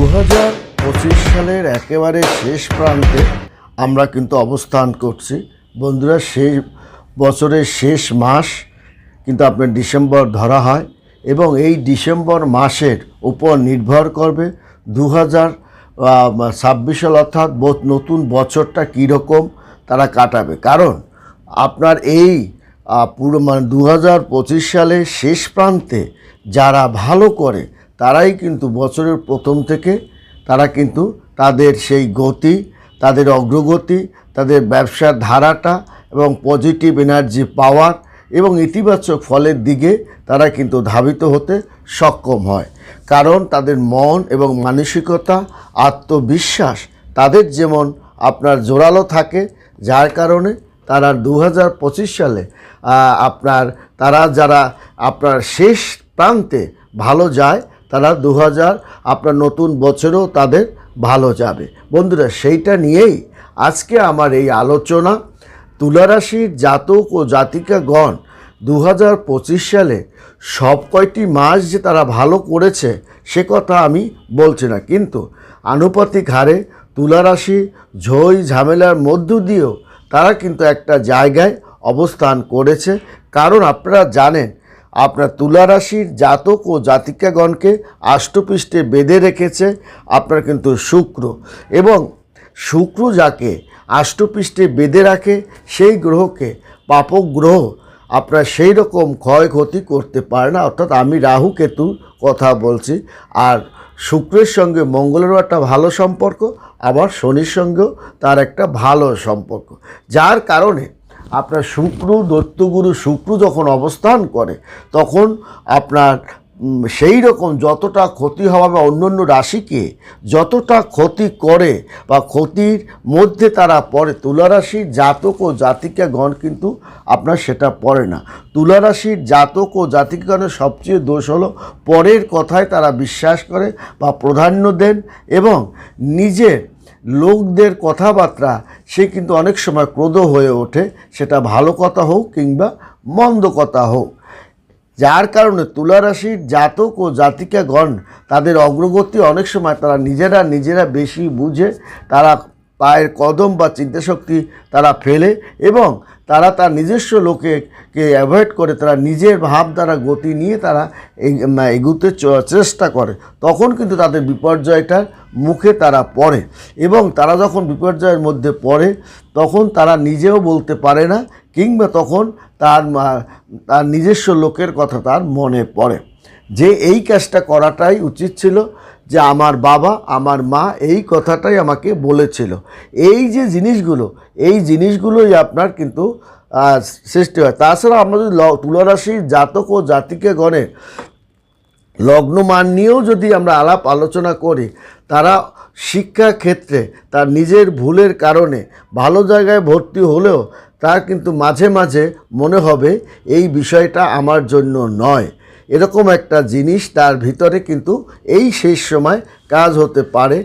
দু হাজার পঁচিশ সালের একেবারে শেষ প্রান্তে আমরা কিন্তু অবস্থান করছি। বন্ধুরা, সেই বছরের শেষ মাস কিন্তু আপনার ডিসেম্বর ধরা হয় এবং এই ডিসেম্বর মাসের উপর নির্ভর করবে দু হাজার ছাব্বিশ সাল অর্থাৎ নতুন বছরটা কীরকম তারা কাটাবে। কারণ আপনার এই পুরো মানে দু হাজার পঁচিশ সালের শেষ প্রান্তে যারা ভালো করে তারাই কিন্তু বছরের প্রথম থেকে তারা কিন্তু তাদের সেই গতি, তাদের অগ্রগতি, তাদের ব্যবসার ধারাটা এবং পজিটিভ এনার্জি পাওয়ার এবং ইতিবাচক ফলের দিকে তারা কিন্তু ধাবিত হতে সক্ষম হয়। কারণ তাদের মন এবং মানসিকতা, আত্মবিশ্বাস তাদের যেমন আপনার জোরালো থাকে, যার কারণে তারা দু হাজার পঁচিশ সালে আপনার তারা যারা আপনার শেষ প্রান্তে ভালো যায় তারা দু হাজার আপনার নতুন বছরেও তাদের ভালো যাবে। বন্ধুরা, সেইটা নিয়েই আজকে আমার এই আলোচনা। তুলারাশির জাতক ও জাতিকাগণ দু হাজার পঁচিশ সালে সব কয়টি মাস যে তারা ভালো করেছে, সে কথা আমি বলছি না। কিন্তু আনুপাতিক হারে তুলারাশি, ঝই, ঝামেলার মধ্য দিয়েও তারা কিন্তু একটা জায়গায় অবস্থান করেছে। কারণ আপনারা জানেন আপনার তুলারাশির জাতক ও জাতিকাগণকে আষ্টপৃষ্ঠে বেঁধে রেখেছে আপনার কিন্তু শুক্র। এবং শুক্র যাকে আষ্টপৃষ্ঠে বেঁধে রাখে, সেই গ্রহকে পাপক গ্রহ আপনার সেই রকম ক্ষয়ক্ষতি করতে পারে না। অর্থাৎ আমি রাহু কেতুর কথা বলছি, আর শুক্রের সঙ্গে মঙ্গলেরও একটা ভালো সম্পর্ক, আবার শনির সঙ্গেও তার একটা ভালো সম্পর্ক। যার কারণে আপনার শুক্র দত্তগুরু শুক্র যখন অবস্থান করে, তখন আপনার সেই রকম যতটা ক্ষতি হওয়া বা অন্য অন্য রাশিকে যতটা ক্ষতি করে বা ক্ষতির মধ্যে তারা পড়ে, তুলারাশির জাতক ও জাতিকাগণ কিন্তু আপনার সেটা পড়ে না। তুলারাশির জাতক ও জাতিকাগণের সবচেয়ে দোষ হলো পরের কথায় তারা বিশ্বাস করে বা প্রাধান্য দেন এবং নিজের লোকদের কথাবার্তা, সে কিন্তু অনেক সময় ক্রোধ হয়ে ওঠে। সেটা ভালো কথা হোক কিংবা মন্দ কথা হোক। যার কারণে তুলারাশির জাতক ও জাতিকাগণ তাদের অগ্রগতি অনেক সময় তারা নিজেরা নিজেরা বেশি বুঝে, তারা পায়ের কদম বা চিন্তাশক্তি তারা ফেলে এবং তারা তার নিজস্ব লোকেকে অ্যাভয়েড করে তারা নিজের ভাব দ্বারা গতি নিয়ে তারা এগুতে চেষ্টা করে। তখন কিন্তু তাদের বিপর্যয়টার মুখে তারা পড়ে এবং তারা যখন বিপর্যয়ের মধ্যে পড়ে, তখন তারা নিজেও বলতে পারে না কিংবা তখন তার তার নিজস্ব লোকের কথা তার মনে পড়ে। যে এই কাজটা করাটাই উচিত ছিল যে আমার বাবা, আমার মা এই কথাটাই আমাকে বলেছিল। এই যে জিনিসগুলো, এই জিনিসগুলোই আপনার কিন্তু সৃষ্টি হয়। তাছাড়া আমরা যদি তুলারাশির জাতক ও জাতিকে গণের লগ্নমান নিয়েও যদি আমরা আলাপ আলোচনা করি, তারা শিক্ষা ক্ষেত্রে তার নিজের ভুলের কারণে ভালো জায়গায় ভর্তি হলেও তার কিন্তু মাঝে মাঝে মনে হবে, এই বিষয়টা আমার জন্য নয়। এরকম একটা জিনিস তার ভিতরে কিন্তু এই শেষ সময় কাজ হতে পারে।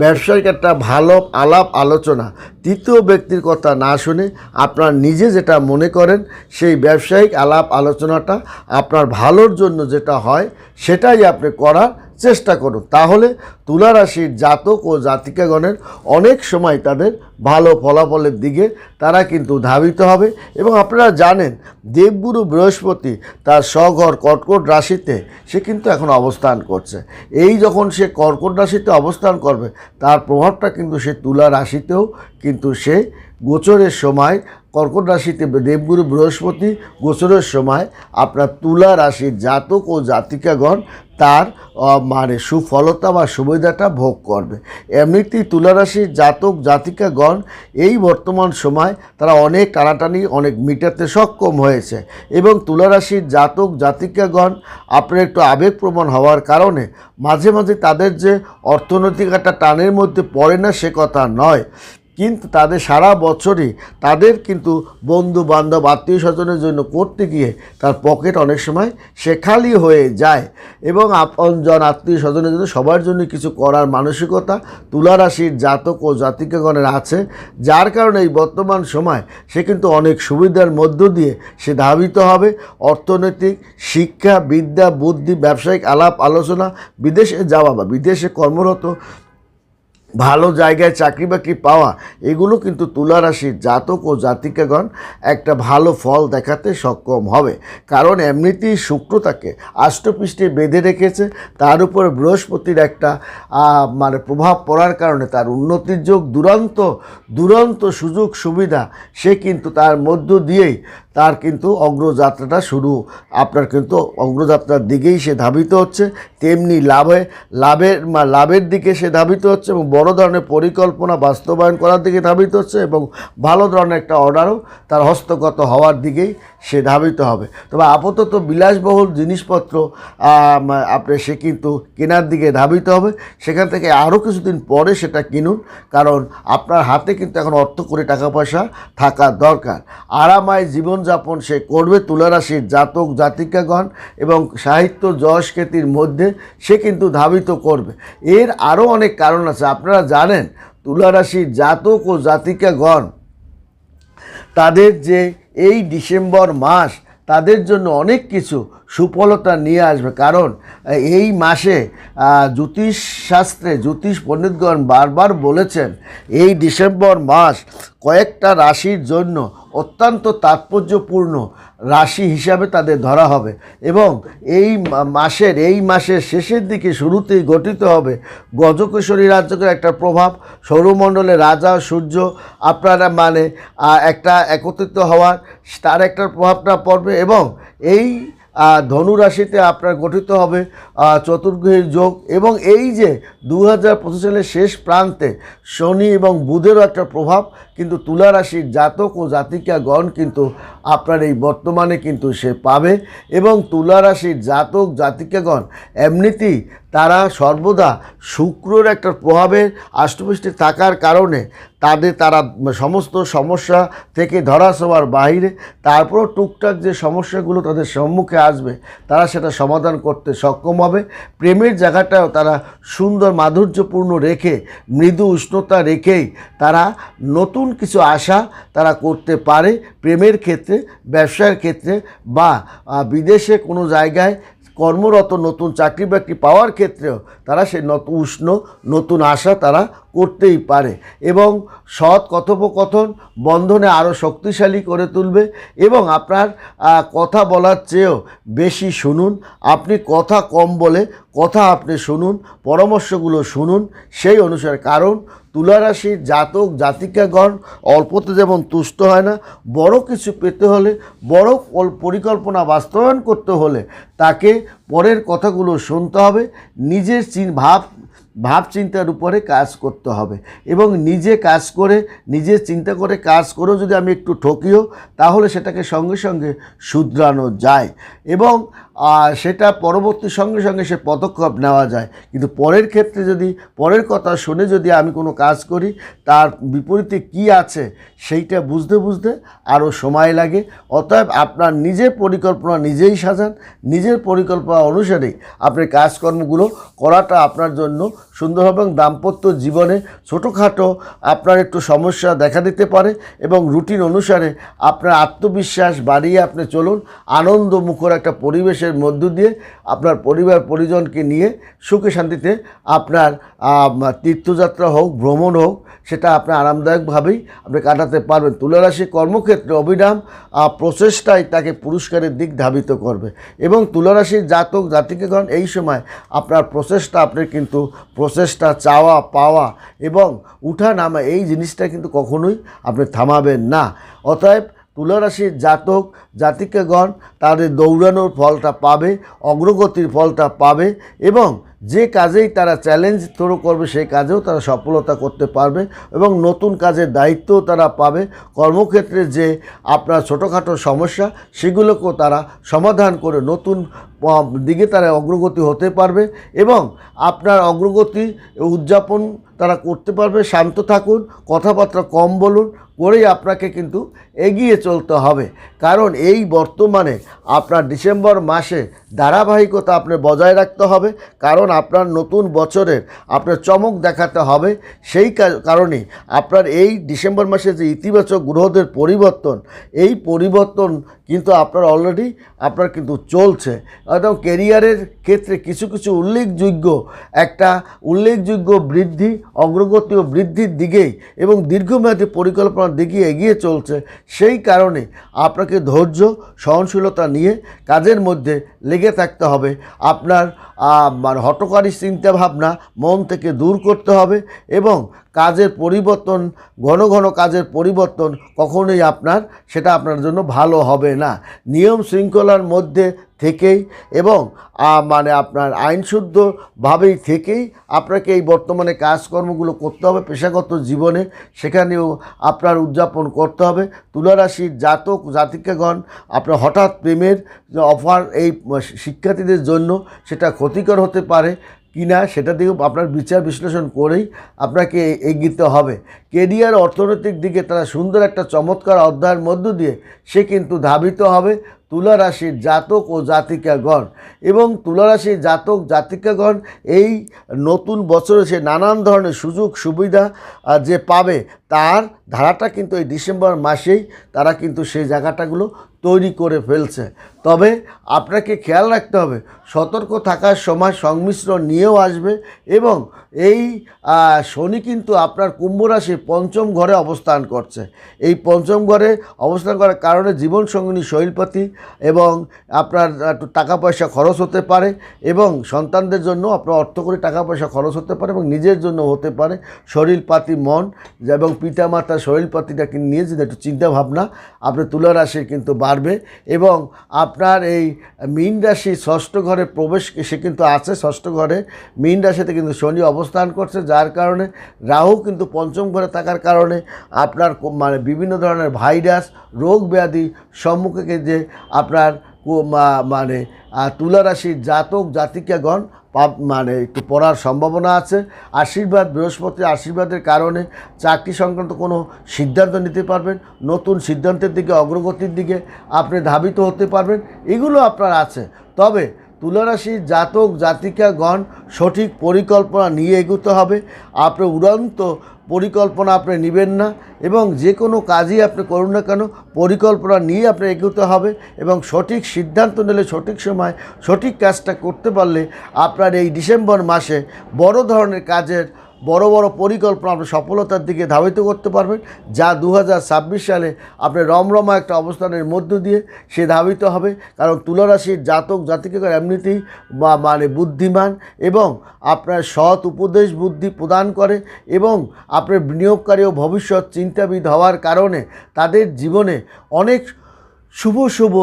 ব্যবসায়িক একটা ভালো আলাপ আলোচনা। তৃতীয় ব্যক্তির কথা না শুনে আপনার নিজে যেটা মনে করেন, সেই ব্যবসায়িক আলাপ আলোচনাটা আপনার ভালোর জন্য যেটা হয়, সেটাই আপনি করার চেষ্টা করুন তাহলে তুলা রাশির জাতক ও জাতিকাগণের অনেক সময় তাদের ভালো ফলাফলের দিকে তারা কিন্তু ধাবিত হবে এবং আপনারা জানেন, দেবগুরু বৃহস্পতি তার স্বঘর কর্কট রাশিতে সে কিন্তু এখন অবস্থান করছে। এই যখন সে কর্কট রাশিতে অবস্থান করবে, তার প্রভাবটা কিন্তু সে তুলা রাশিতেও কিন্তু সে গোচরের সময়, কর্কট রাশিতে দেবগুরু বৃহস্পতি গোচরের সময় আপনার তুলা রাশির জাতক ও জাতিকাগণ তার মানে সুফলতা বা সুবিধাটা ভোগ করবে। এমনিতেই তুলা রাশির জাতক, জাতিকাগণ এই বর্তমান সময় তারা অনেক টানাটানি, অনেক মিটাতে সক্ষম হয়েছে এবং তুলা রাশির জাতক, জাতিকাগণ আপনার একটু আবেগপ্রবণ হওয়ার কারণে মাঝে মাঝে তাদের যে অর্থনৈতিক একটা টানের মধ্যে পড়ে না সে কথা নয়। কিন্তু তাদের সারা বছরই তাদের কিন্তু বন্ধু বান্ধব আত্মীয় স্বজনের জন্য করতে গিয়ে তার পকেট অনেক সময় সে খালি হয়ে যায় এবং আপনজন আত্মীয় স্বজনের জন্য সবার জন্য কিছু করার মানসিকতা তুলা রাশির জাতক ও জাতিকাগণের আছে, যার কারণে এই বর্তমান সময় সে কিন্তু অনেক সুবিধার মধ্য দিয়ে সে ধাবিত হবে। অর্থনৈতিক, শিক্ষা, বিদ্যা, বুদ্ধি, ব্যবসায়িক আলাপ, আলোচনা, বিদেশে যাওয়া বা বিদেশে কর্মরত ভালো জায়গায় চাকরি বাকরি পাওয়া, এগুলো কিন্তু তুলা রাশির জাতক ও জাতিকাগণ একটা ভালো ফল দেখাতে সক্ষম হবে। কারণ এমনিতেই শুক্র তাকে আষ্টপৃষ্ঠে বেঁধে রেখেছে। তার উপর বৃহস্পতির একটা মানে প্রভাব পড়ার কারণে তার উন্নতির যোগ দুরন্ত দুরন্ত সুযোগ সুবিধা সে কিন্তু তার মধ্য দিয়েই তার কিন্তু অগ্রযাত্রাটা শুরু। আপনার কিন্তু অগ্রযাত্রার দিকেই সে ধাবিত হচ্ছে, তেমনি লাভে, লাভের লাভের দিকে সে ধাবিত হচ্ছে এবং বড় ধরনের পরিকল্পনা বাস্তবায়ন করার দিকে ধাবিত হচ্ছে এবং ভালো ধরনের একটা অর্ডারও তার হস্তগত হওয়ার দিকেই সে ধাবিত হবে। তবে আপাতত বিলাসবহুল জিনিসপত্র আপনি সে কিন্তু কেনার দিকে ধাবিত হবে। সেখান থেকে আরও কিছুদিন পরে সেটা কিনুন, কারণ আপনার হাতে কিন্তু এখন অর্থ করে টাকা পয়সা থাকা দরকার। আরামায় জীবনযাপন সে করবে তুলারাশির জাতক জাতিকাগণ এবং সাহিত্য যশ মধ্যে সে কিন্তু ধাবিত করবে। এর আরও অনেক কারণ আছে। আপনারা জানেন, তুলারাশির জাতক ও জাতিকাগণ তাদের যে এই ডিসেম্বর মাস, তাদের জন্য অনেক কিছু সুফলতা নিয়ে আসবে। কারণ এই মাসে জ্যোতিষ শাস্ত্রে জ্যোতিষ পণ্ডিতগণ বারবার বলেছেন, এই ডিসেম্বর মাস কয়েকটা রাশির জন্য অত্যন্ত তাৎপর্যপূর্ণ রাশি হিসাবে তাদের ধরা হবে এবং এই মাসের এই মাসের শেষের দিকে শুরুতেই গঠিত হবে গজকেশরী রাজ্যকের একটা প্রভাব, সৌরমণ্ডলে রাজা, সূর্য আপনারা মানে একটা একত্রিত হওয়ার, তার একটা প্রভাবটা পড়বে এবং এই ধনু রাশিতে আপনার গঠিত হবে চতুর্গ্রহীর যোগ এবং এই যে দু হাজার পঁচিশ সালের শেষ প্রান্তে শনি এবং বুধেরও একটা প্রভাব কিন্তু তুলা রাশির জাতক ও জাতিকাগণ কিন্তু আপনার এই বর্তমানে কিন্তু সে পাবে এবং তুলা রাশির জাতক, জাতিকাগণ এমনিতেই তারা সর্বদা শুক্রর একটা প্রভাবের আষ্টপৃষ্ঠে থাকার কারণে তাদের তারা সমস্ত সমস্যা থেকে ধরাছোঁয়ার বাইরে তারপরও টুকটাক যে সমস্যাগুলো তাদের সম্মুখে আসবে, তারা সেটা সমাধান করতে সক্ষম হবে। প্রেমের জায়গাটাও তারা সুন্দর মাধুর্যপূর্ণ রেখে, মৃদু উষ্ণতা রেখেই তারা নতুন কিছু আশা তারা করতে পারে প্রেমের ক্ষেত্রে, ব্যবসার ক্ষেত্রে বা বিদেশে কোনো জায়গায় কর্মরত নতুন চাকরি বাকরি পাওয়ার ক্ষেত্রেও তারা সেই নতুন উষ্ণ, নতুন আশা তারা করতেই পারে এবং সৎ কথোপকথন বন্ধনে আরও শক্তিশালী করে তুলবে এবং আপনার কথা বলার চেয়েও বেশি শুনুন। আপনি কথা কম বলে কথা আপনি শুনুন, পরামর্শগুলো শুনুন। সেই অনুসারে কারণ তুলারাশির জাতক, জাতিকাগণ অল্পতে যেমন তুষ্ট হয় না, বড় কিছু পেতে হলে, বড় পরিকল্পনা বাস্তবায়ন করতে হলে তাকে পরের কথাগুলো শুনতে হবে। নিজের চিন, ভাব ভাবচিন্তার উপরে কাজ করতে হবে এবং নিজে কাজ করে, নিজে চিন্তা করে কাজ করেও যদি আমি একটু ঠকিও, তাহলে সেটাকে সঙ্গে সঙ্গে শুধরানো যায় এবং সেটা পরবর্তী সঙ্গে সঙ্গে সে পদক্ষেপ নেওয়া যায়। কিন্তু পরের ক্ষেত্রে যদি, পরের কথা শুনে যদি আমি কোনো কাজ করি, তার বিপরীতে কি আছে সেইটা বুঝতে বুঝতে আরও সময় লাগে। অতএব আপনার নিজের পরিকল্পনা নিজেই সাজান, নিজের পরিকল্পনা অনুসারেই আপনার কাজকর্মগুলো করাটা আপনার জন্য সুন্দর এবং দাম্পত্য জীবনে ছোটোখাটো আপনার একটু সমস্যা দেখা দিতে পারে এবং রুটিন অনুসারে আপনার আত্মবিশ্বাস বাড়িয়ে আপনি চলুন আনন্দ মুখর একটা পরিবেশের মধ্য দিয়ে আপনার পরিবার পরিজনকে নিয়ে সুখে শান্তিতে আপনার তীর্থযাত্রা হোক, ভ্রমণ হোক, সেটা আপনি আরামদায়কভাবেই আপনি কাটাতে পারবেন। তুলারাশি কর্মক্ষেত্রে অবিরাম প্রচেষ্টাই তাকে পুরস্কারের দিক ধাবিত করবে। এবং তুলারাশির জাতক জাতিকেগণ এই সময় আপনার প্রচেষ্টা আপনি কিন্তু প্রচেষ্টা, চাওয়া, পাওয়া এবং উঠা নামা এই জিনিসটা কিন্তু কখনোই আপনি থামাবেন না। অতএব তুলারাশির জাতক, জাতিকাগণ তাদের দৌড়ানোর ফলটা পাবে, অগ্রগতির ফলটা পাবে এবং যে কাজেই তারা চ্যালেঞ্জ থ্রো করবে সেই কাজেও তারা সফলতা করতে পারবে এবং নতুন কাজের দায়িত্বও তারা পাবে। কর্মক্ষেত্রে যে আপনার ছোটোখাটো সমস্যা, সেগুলোকেও তারা সমাধান করে নতুন দিকে তারা অগ্রগতি হতে পারবে এবং আপনার অগ্রগতি উদযাপন তারা করতে পারবে, শান্ত থাকুন, কথাবার্তা কম বলুন, করেই আপনাকে কিন্তু এগিয়ে চলতে হবে। কারণ এই বর্তমানে আপনার ডিসেম্বর মাসে ধারাবাহিকতা আপনি বজায় রাখতে হবে, কারণ আপনার নতুন বছরের আপনার চমক দেখাতে হবে। সেই কারণে আপনার এই ডিসেম্বর মাসে যে ইতিবাচক গ্রহদের পরিবর্তন, এই পরিবর্তন কিন্তু আপনার অলরেডি আপনার কিন্তু চলছে। একদম কেরিয়ারের ক্ষেত্রে কিছু কিছু উল্লেখযোগ্য একটা উল্লেখযোগ্য বৃদ্ধি অগ্রগতি ও বৃদ্ধির দিকেই এবং দীর্ঘমেয়াদী পরিকল্পনার দিকে এগিয়ে চলছে সেই কারণে আপনাকে ধৈর্য সহনশীলতা নিয়ে কাজের মধ্যে লেগে থাকতে হবে। আপনার আহ, মানে হটকারী চিন্তাভাবনা মন থেকে দূর করতে হবে এবং কাজের পরিবর্তন, ঘন ঘন কাজের পরিবর্তন কখনোই আপনার, সেটা আপনার জন্য ভালো হবে না। নিয়ম শৃঙ্খলার মধ্যে থেকেই এবং মানে আপনার আইনশুদ্ধভাবেই থেকেই আপনাকে এই বর্তমানে কাজকর্মগুলো করতে হবে, পেশাগত জীবনে সেখানেও আপনার উদযাপন করতে হবে। তুলারাশির জাতক, জাতিকাগণ, আপনার হঠাৎ প্রেমের অফার এই শিক্ষার্থীদের জন্য সেটা ক্ষতিকর হতে পারে। কিনা সেটা দিকেও আপনার বিচার বিশ্লেষণ করেই আপনাকে এগিতে হবে। কেরিয়ার অর্থনৈতিক দিকে তারা সুন্দর একটা চমৎকার অধ্যায়ের মধ্য দিয়ে সে কিন্তু ধাবিত হবে তুলা রাশির জাতক ও জাতিকাগণ। এবং তুলা রাশির জাতক, জাতিকাগণ এই নতুন বছরে সে নানান ধরনের সুযোগ, সুবিধা যে পাবে তার ধারাটা কিন্তু এই ডিসেম্বর মাসেই তারা কিন্তু সেই জায়গাটাগুলো তৈরি করে ফেলছে। তবে আপনাকে খেয়াল রাখতে হবে, সতর্ক থাকার সময় সংমিশ্রণ নিয়েও আসবে এবং এই শনি কিন্তু আপনার কুম্ভ রাশির পঞ্চম ঘরে অবস্থান করছে। এই পঞ্চম ঘরে অবস্থান করার কারণে জীবনসঙ্গিনী শৈলপতি এবং আপনার একটু টাকা পয়সা খরচ হতে পারে এবং সন্তানদের জন্য আপনার অর্থ করে টাকা পয়সা খরচ হতে পারে এবং নিজের জন্য হতে পারে। শরীরপাতি মন এবং পিতামাতার শরীরপাতিটাকে নিয়ে যদি একটু চিন্তাভাবনা, আপনার তুলা রাশির কিন্তু বাড়বে এবং আপনার এই মীন রাশি ষষ্ঠ ঘরে প্রবেশ, সে কিন্তু আছে ষষ্ঠ ঘরে। মীন রাশিতে কিন্তু শনি অবস্থান করছে, যার কারণে রাহু কিন্তু পঞ্চম ঘরে থাকার কারণে আপনার মানে বিভিন্ন ধরনের ভাইরাস, রোগ ব্যাধি সম্মুখে যে আপনার মানে আহ, তুলা রাশির জাতক জাতিকাগণ মানে একটু পড়ার সম্ভাবনা আছে। আশীর্বাদ বৃহস্পতির আশীর্বাদের কারণে চাকরি সংক্রান্ত কোনো সিদ্ধান্ত নিতে পারবেন। নতুন সিদ্ধান্তের দিকে অগ্রগতির দিকে আপনি ধাবিত হতে পারবেন। এগুলো আপনার আছে। তবে তুলারাশির জাতক জাতিকাগণ সঠিক পরিকল্পনা নিয়ে এগোতে হবে। আপনি উড়ন্ত পরিকল্পনা আপনি নেবেন না এবং যে কোনো কাজই আপনি করুন না কেন, পরিকল্পনা নিয়ে আপনি এগোতে হবে এবং সঠিক সিদ্ধান্ত নিলে সঠিক সময় সঠিক কাজটা করতে পারলে আপনার এই ডিসেম্বর মাসে বড় ধরনের কাজের বড় বড় পরিকল্পনা আপনি সফলতার দিকে ধাবিত করতে পারবেন, যা দু হাজার ছাব্বিশ সালে আপনি রমরমা একটা অবস্থানের মধ্য দিয়ে সে ধাবিত হবে। কারণ তুলারাশির জাতক জাতিকে এমনিতেই বা মানে বুদ্ধিমান এবং আপনার সৎ উপদেশ বুদ্ধি প্রদান করে এবং আপনার বিনিয়োগকারী ও ভবিষ্যৎ চিন্তাবিদ হওয়ার কারণে তাদের জীবনে অনেক শুভ শুভ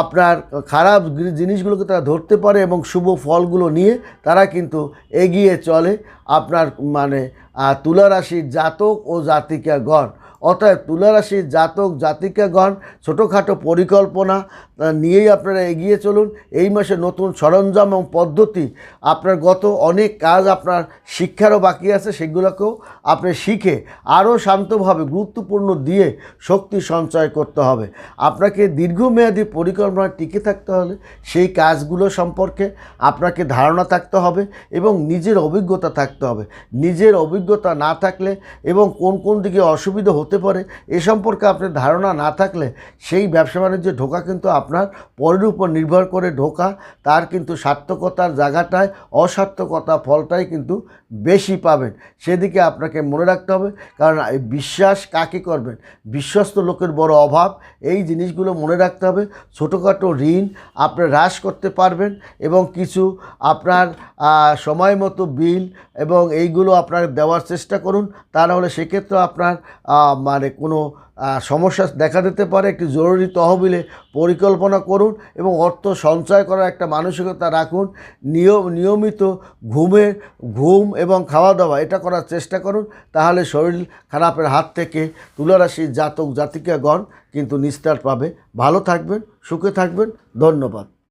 আপনার খারাপ জিনিসগুলোকে তারা ধরতে পারে এবং শুভ ফলগুলো নিয়ে তারা কিন্তু এগিয়ে চলে। আপনার মানে তুলারাশির তুলা রাশির জাতক ও জাতিকাগণ। অতএব তুলারাশি জাতক, জাতিকাগণ, ছোটোখাটো পরিকল্পনা নিয়েই আপনারা এগিয়ে চলুন। এই মাসে নতুন সরঞ্জাম এবং পদ্ধতি, আপনার গত অনেক কাজ আপনার শিক্ষারও বাকি আছে, সেগুলোকেও আপনি শিখে আরও শান্তভাবে, গুরুত্বপূর্ণ দিয়ে শক্তি সঞ্চয় করতে হবে। আপনাকে দীর্ঘমেয়াদী পরিকল্পনা টিকে থাকতে হলে সেই কাজগুলো সম্পর্কে আপনাকে ধারণা থাকতে হবে এবং নিজের অভিজ্ঞতা থাকতে হবে। নিজের অভিজ্ঞতা না থাকলে এবং কোন কোন দিকে অসুবিধা হতে পারে। এ সম্পর্কে আপনার ধারণা না থাকলে সেই ব্যবসা বাণিজ্যে ঢোকা কিন্তু আপনার পরের উপর নির্ভর করে ঢোকা। তার কিন্তু সার্থকতার জায়গাটায় অসার্থকতা ফলটাই কিন্তু বেশি পাবেন। সেদিকে আপনাকে মনে রাখতে হবে। কারণ বিশ্বাস কাকে করবেন? বিশ্বস্ত লোকের বড় অভাব। এই জিনিসগুলো মনে রাখতে হবে। ছোটোখাটো ঋণ আপনি হ্রাস করতে পারবেন এবং কিছু আপনার সময় মতো বিল এবং এইগুলো আপনার দেওয়ার চেষ্টা করুন। তা নাহলে সেক্ষেত্রে আপনার মানে কোনো সমস্যা দেখা দিতে পারে, একটি জরুরি তহবিলে পরিকল্পনা করুন এবং অর্থ সঞ্চয় করার একটা মানসিকতা রাখুন, নিয়ম, নিয়মিত ঘুমের ঘুম এবং খাওয়া দাওয়া এটা করার চেষ্টা করুন, তাহলে শরীর খারাপের হাত থেকে তুলারাশির জাতক জাতিকাগণ কিন্তু নিস্তার পাবে। ভালো থাকবেন, সুখে থাকবেন, ধন্যবাদ।